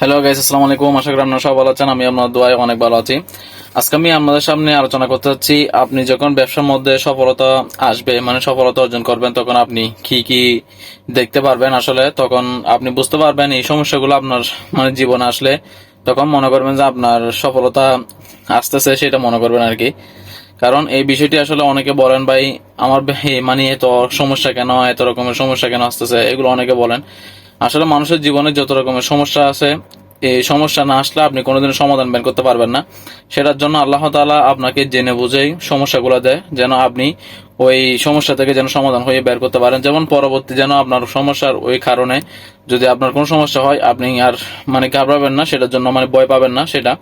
Hello guys আসসালামু আলাইকুম আশা করি আপনারা সবাই ভালো আছেন, আমি আপনার দোয়ায় অনেক ভালো আছি। আজকে আমি আপনাদের সামনে আলোচনা করতে চাচ্ছি আপনি যখন ব্যবসার মধ্যে সফলতা আসবে মানে সফলতা অর্জন করবেন, তখন আপনি কি কি দেখতে পারবেন আসলে? তখন আপনি বুঝতে পারবেন এই সমস্যাগুলো আপনার মানে জীবনে আসলে তখন মনে করবেন যে আপনার সফলতা আসতেছে, সেটা মনে করবেন আর কি। কারণ এই বিষয়টি আসলে অনেকে বলেন, ভাই, আমার মানে এত সমস্যা কেন? এত রকমের সমস্যা কেন আসতেছে? এগুলো অনেকে বলেন। আসলে মানুষের জীবনে যত রকমের সমস্যা আছে, এই সমস্যা না আসলে আপনি কোনোদিন সমাধান বের করতে পারবেন না। সেটার জন্য আল্লাহ তাআলা আপনাকে জেনে বুঝেই সমস্যাগুলো দেয়, যেন আপনি ওই সমস্যা থেকে যেন সমাধান হয়ে বের করতে পারেন। যেমন পরবর্তী যেন আপনার সমস্যার ওই কারণে যদি আপনার কোনো সমস্যা হয়, আপনি আর মানে ঘাবড়াবেন না, সেটার জন্য মানে ভয় পাবেন না সেটা।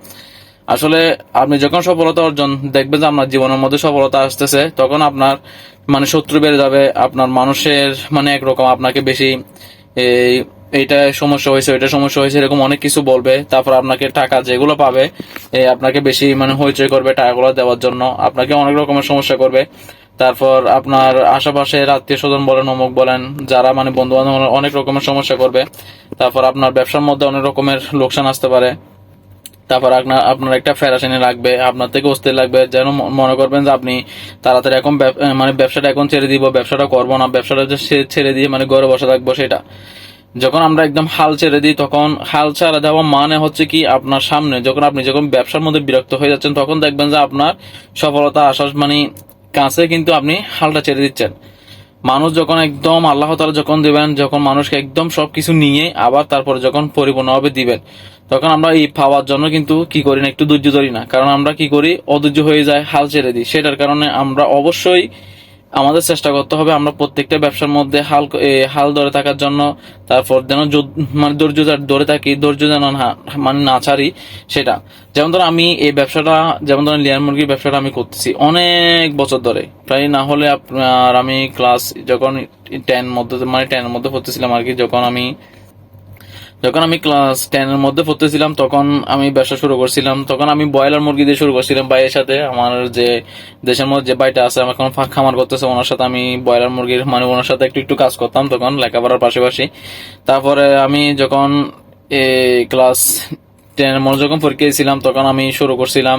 আসলে আপনি যখন সফলতা অর্জন দেখবেন যে আপনার জীবনের মধ্যে সফলতা আসতেছে, তখন আপনার মানে শত্রু বেড়ে যাবে, আপনার মানুষের মানে একরকম আপনাকে বেশি এই, এইটা সমস্যা হয়েছে, ওইটা সমস্যা হয়েছে, এরকম অনেক কিছু বলবে। তারপর আপনাকে টাকা যেগুলো পাবে আপনাকে বেশি মানে হইচই করবে টাকাগুলো দেওয়ার জন্য। আপনাকে অনেক রকমের সমস্যা করবে। তারপর আপনার আশেপাশে আত্মীয় স্বজন বলেন, অমুক বলেন, যারা মানে বন্ধু বান্ধব অনেক রকমের সমস্যা করবে। তারপর আপনার ব্যবসার মধ্যে অনেক রকমের লোকসান আসতে পারে। তারপর আপনার আপনার একটা ফেরাসানি লাগবে, আপনার থেকে অস্থির লাগবে, যেন মনে করবেন যে আপনি তাড়াতাড়ি এখন মানে ব্যবসাটা এখন ছেড়ে দিব, ব্যবসাটা করব না, ব্যবসাটা ছেড়ে দিয়ে মানে ঘরে বসে থাকব সেটা। যখন আমরা একদম হাল ছেড়ে দিই, তখন হাল ছাড়া দেওয়া মানে হচ্ছে কি আপনার সামনে, যখন আপনি যখন ব্যবসার মধ্যে বিরক্ত হয়ে যাচ্ছেন, তখন দেখবেন যে আপনার সফলতা আসার মানে কাছে কিন্তু আপনি হালটা ছেড়ে দিচ্ছেন। মানুষ যখন একদম আল্লাহ তালা যখন দিবেন, যখন মানুষকে একদম সবকিছু নিয়ে আবার তারপরে যখন পরিপূর্ণভাবে দিবেন, তখন আমরা এই পাওয়ার জন্য কিন্তু কি করি না, একটু ধৈর্য ধরি না। কারণ আমরা কি করি? অধৈর্য হয়ে যায়, হাল ছেড়ে দিই। সেটার কারণে আমরা অবশ্যই আমাদের চেষ্টা করতে হবে আমরা প্রত্যেকটা ব্যবসার মধ্যে হাল হাল ধরে থাকার জন্য, তারপর যেন মানে ধৈর্য ধরে- থাকি, ধৈর্য যেন মানে না ছাড়ি সেটা। যেমন ধরো আমি এই ব্যবসাটা, যেমন ধরেন লিয়ার মুরগির ব্যবসাটা আমি করতেছি অনেক বছর ধরে। প্রায় না হলে আপনার আমি ক্লাস যখন টেন মধ্যে মানে টেনের মধ্যে পড়তেছিলাম আর কি, যখন আমি যখন আমি ক্লাস টেনের মধ্যে পড়তেছিলাম, তখন আমি ব্যবসা শুরু করছিলাম। তখন আমি ব্রয়লার মুরগি দিয়ে শুরু করছিলাম ভাইয়ের সাথে। আমার যে দেশের মধ্যে যে ভাইটা আছে আমার এখন ফাঁক খামার করতেছে, ওনার সাথে আমি ব্রয়লার মুরগির মানে ওনার সাথে একটু একটু কাজ করতাম তখন, লেখাপড়ার পাশাপাশি। তারপরে আমি যখন ক্লাস মনে যখন পরীক্ষা দিয়েছিলাম, তখন আমি শুরু করছিলাম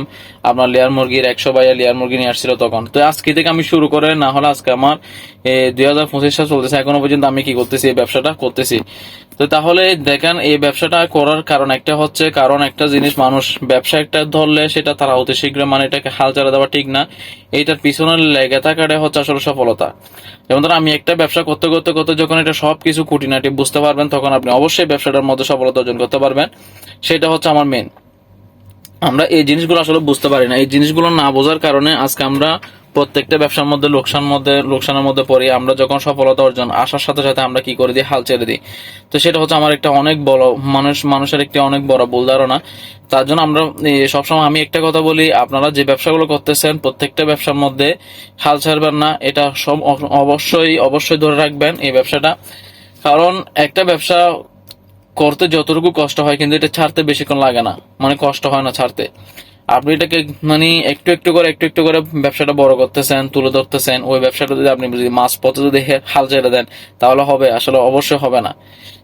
আপনার লেয়ার মুরগির একশো বাইয়া লেয়ার মুরগি নিয়ে আসছিল তখন। তো আজকে থেকে আমি শুরু করে, না হলে আজকে আমার দুই হাজার পঁচিশ সাল চলতেছে, এখনও পর্যন্ত আমি কি করতেছি, এই ব্যবসাটা করতেছি। তো তাহলে দেখেন, এই ব্যবসাটা করার কারণ একটা হচ্ছে, কারণ একটা জিনিস মানুষ ব্যবসা একটা ধরলে সেটা তারা অতি শীঘ্র মানে এটাকে হাল চালা দেওয়া ঠিক না, এইটার পিছনে লেগে থাকাটা হচ্ছে আসলে সফলতা। যেমন ধরো আমি একটা ব্যবসা করতে করতে করতে যখন এটা সবকিছু খুঁটিনাটি বুঝতে পারবেন, তখন আপনি অবশ্যই ব্যবসাটার মধ্যে সফলতা অর্জন করতে পারবেন। সেটা হচ্ছে আমার মেন আমরা এই জিনিসগুলো আসলে বুঝতে পারি না। এই জিনিসগুলো না বোঝার কারণে আজকে আমরা প্রত্যেকটা ব্যবসার মধ্যে, লোকসান মধ্যে, লোকসানের মধ্যে পড়ি। আমরা যখন সফলতা অর্জন, আসার সাথে সাথে আমরা কি করে? দিই হাল ছেড়ে দিই। তো সেটা হচ্ছে আমার একটা অনেক বড় মানুষ, মানুষের একটি অনেক বড় ভুল ধারণা। তার জন্য আমরা সবসময় আমি একটা কথা বলি, আপনারা যে ব্যবসাগুলো করতেছেন, প্রত্যেকটা ব্যবসার মধ্যে হাল ছাড়বেন না। এটা সব অবশ্যই অবশ্যই ধরে রাখবেন এই ব্যবসাটা। কারণ একটা ব্যবসা করতে যতটুকু কষ্ট হয়, কিন্তু এটা ছাড়তে বেশিক্ষণ লাগে না। মানে কষ্ট হয় না ছাড়তে। আপনি এটাকে মানে একটু একটু করে, একটু একটু করে ব্যবসাটা বড় করতেছেন, তুলে ধরতেছেন, ওই ব্যবসাটা যদি আপনি যদি মাছ পথে যদি হাল ছেড়ে দেন, তাহলে হবে, আসলে অবশ্যই হবে না।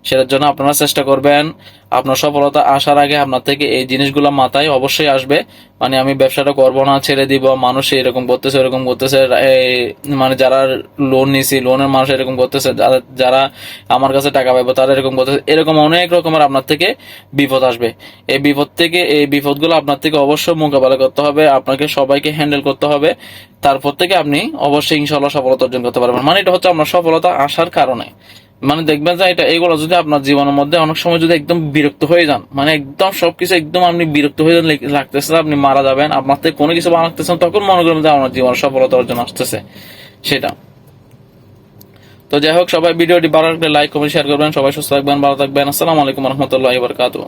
সেটার জন্য আপনারা চেষ্টা করবেন, আপনার সফলতা আসার আগে আপনার থেকে এই জিনিসগুলো মাথায় অবশ্যই আসবে। মানে আমি ব্যবসাটা করব না, ছেড়ে দিব মানুষ এরকম করতেছে এরকম করতেছে মানে যারা লোন নিছি লোনের মানুষ এরকম করতেছে, যারা যারা আমার কাছে টাকা পাবো তারা এরকম করতেছে, এরকম অনেক রকমের আপনার থেকে বিপদ আসবে। এই বিপদ থেকে, এই বিপদগুলো আপনার থেকে অবশ্যই মোকাবেলা করতে হবে, আপনাকে সবাইকে হ্যান্ডেল করতে হবে, তারপর থেকে আপনি অবশ্যই ইনশাল্লাহ সফলতা অর্জন করতে পারবেন। মানে এটা হচ্ছে আপনার সফলতা আসার কারণে। মানে দেখবেন যে এটা এগুলো যদি আপনার জীবনের মধ্যে অনেক সময় যদি একদম বিরক্ত হয়ে যান মানে একদম সবকিছু একদম আপনি বিরক্ত হয়ে যান লাগতেছে আপনি মারা যাবেন, আপনার থেকে কোনো কিছু বানাতেছেন, তখন মনে করবেন যে আপনার জীবনের সফলতা অর্জন আসতেছে। সেটা। তো যাই হোক, সবাই ভিডিওটি ভালো লাগলে লাইক কমেন্ট শেয়ার করবেন, সবাই সুস্থ থাকবেন, ভালো থাকবেন। আসসালামু আলাইকুম রহমতুল্লাহ বরকাতুহ।